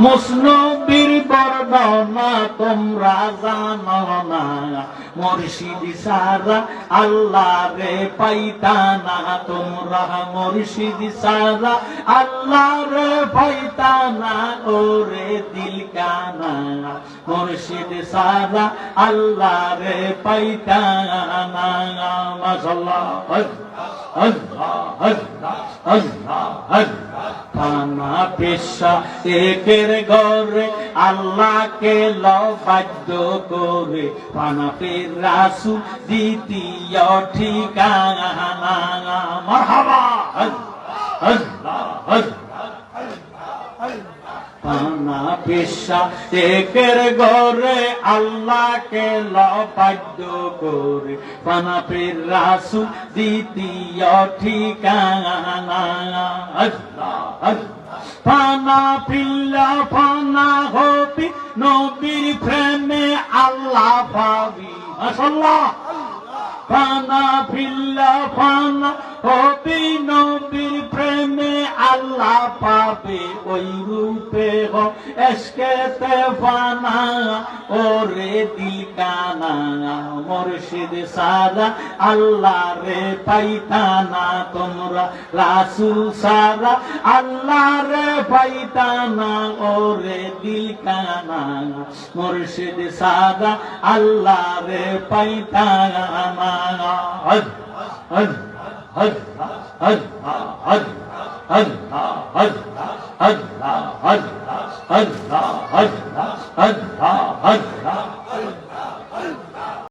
মুসনবীর বর্ণনা, তোমরা জানো না। মুর্শিদ সারা আল্লাহ রে পাইতা না। তোমরা মুর্শিদ সারা আল্লাহ রে পাইতা না। ওরে দিল কানা মুর্শিদ সারা আল্লাহ রে পাইতা না। মাশাআল্লাহ আল্লাহ আল্লাহ আল্লাহ আল্লাহ থানা পেশা একের ঘরে আল্লাহকে লবাদ্য করে। পানা ফের রাসু দ্বিতীয় ঠিকানা মারহাবা আল্লাহ আল্লাহ পানা পেশা একের ঘরে আল্লাহকে লবাদ্য করে। পানা ফের রাসু দ্বিতীয় ঠিকানা ফানা পিল্লা ফানা হবি নবীর প্রেমে আল্লাহ পাবি মাশাআল্লাহ। ফানা পিল্লা ফানা হবি প্রেমে আল্লাহ পাবে ওই রূপে হো এসকেতে ফানা, ওরে দিল কানা মুর্শিদ সারা আল্লাহ রে পাইতানা তোমরা, রাসুল সারা আল্লাহ রে পাইতানা, ওরে দিল কানা মুর্শিদ সারা আল্লাহ রে পাইতানা, হজ হজ হজ হজ হজ আল্লাহ Allah